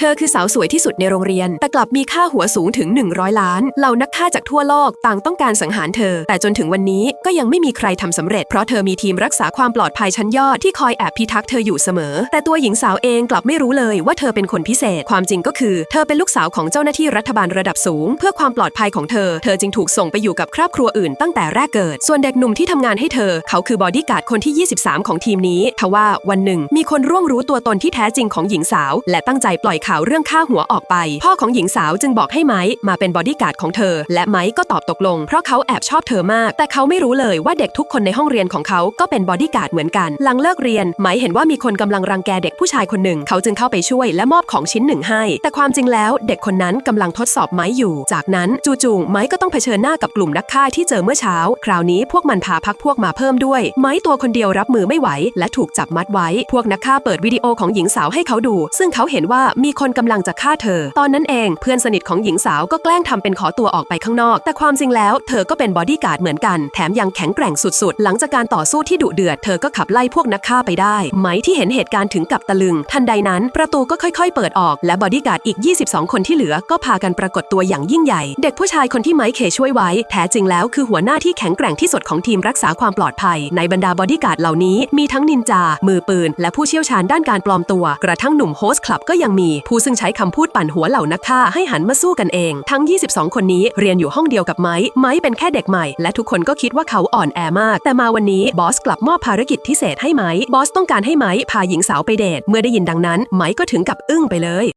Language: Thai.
เธอคือสาวสวยที่สุดในโรงเรียน แต่กลับมีค่าหัวสูงถึง 100 ล้าน เหล่านักฆ่าจากทั่วโลกต่างต้องการสังหารเธอ แต่จนถึงวันนี้ก็ยังไม่มีใครทำสำเร็จ เพราะเธอมีทีมรักษาความปลอดภัยชั้นยอดที่คอยแอบพิทักษ์เธออยู่เสมอ แต่ตัวหญิงสาวเองกลับไม่รู้เลยว่าเธอเป็นคนพิเศษ ความจริงก็คือ เธอเป็นลูกสาวของเจ้าหน้าที่รัฐบาลระดับสูง เพื่อความปลอดภัยของเธอ เธอจึงถูกส่งไปอยู่กับครอบครัวอื่นตั้งแต่แรกเกิด ส่วนเด็กหนุ่มที่ทำงานให้เธอ เขาคือบอดี้การ์ดคนที่ 23 ของทีมนี้ทว่าวันหนึ่งมีคนร่วงรู้ตัวตนที่แท้จริงของหญิงสาว และตั้งใจปล่อยข่าวเรื่องฆ่าหัวออกไป พ่อของหญิงสาวจึงบอกให้ไม้มาเป็นบอดี้การ์ดของเธอ และไม้ก็ตอบตกลง เพราะเขาแอบชอบเธอมาก แต่เขาไม่รู้เลยว่าเด็กทุกคนในห้องเรียนของเขาก็เป็นบอดี้การ์ดเหมือนกัน หลังเลิกเรียนไม้เห็นว่ามีคนกำลังรังแกเด็กผู้ชายคนหนึ่ง เขาจึงเข้าไปช่วยและมอบของชิ้นหนึ่งให้ แต่ความจริงแล้วเด็กคนนั้นกำลังทดสอบไม้อยู่ จากนั้นจู่ๆไม้ก็ต้องเผชิญหน้ากับกลุ่มนักฆ่าที่เจอเมื่อเช้า คราวนี้พวกมันพาพักพวกมาเพิ่มด้วย ไม้ตัวคนเดียวรับมือไม่ไหว และถูกจับมัดไว้ พวกนักฆ่าเปิดวิดีโอของหญิงสาวให้เขาดู ซึ่งเขาเห็นว่ามีคนกำลังจะฆ่าเธอ ตอนนั้นเองเพื่อนสนิทของหญิงสาวก็แกล้งทำเป็นขอตัวออกไปข้างนอก แต่ความจริงแล้วเธอก็เป็นบอดี้การ์ดเหมือนกัน แถมยังแข็งแกร่งสุดๆ หลังจากการต่อสู้ที่ดุเดือดเธอก็ขับไล่พวกนักฆ่าไปได้ไม้ที่เห็นเหตุการณ์ถึงกับตะลึง ทันใดนั้น ประตูก็ค่อยๆ เปิดออก และบอดี้การ์ดอีก 22 คนที่เหลือก็พากันปรากฏตัวอย่างยิ่งใหญ่ เด็กผู้ชายคนที่ไม้เคช่วยไว้ แท้จริงแล้วคือหัวหน้าที่แข็งแกร่งที่สุดของทีมรักษาความปลอดภัย ในบรรดาบอดี้การ์ดเหล่านี้มีทั้งนินจา มือปืน และผู้เชี่ยวชาญด้านการปลอมตัว กระทั่งหนุ่มโฮสต์คลับก็ยังมีผู้ซึ่งใช้คำพูดปั่นหัวเหล่านักฆ่าให้หันมาสู้กันเอง ทั้ง 22 คนนี้เรียนอยู่ห้องเดียวกับไม้ ไม้เป็นแค่เด็กใหม่ และทุกคนก็คิดว่าเขาอ่อนแอมาก แต่มาวันนี้บอสกลับมอบภารกิจพิเศษให้ไม้ บอสต้องการให้ไม้พาหญิงสาวไปเดท เมื่อได้ยินดังนั้น ไม้ก็ถึงกับอึ้งไปเลย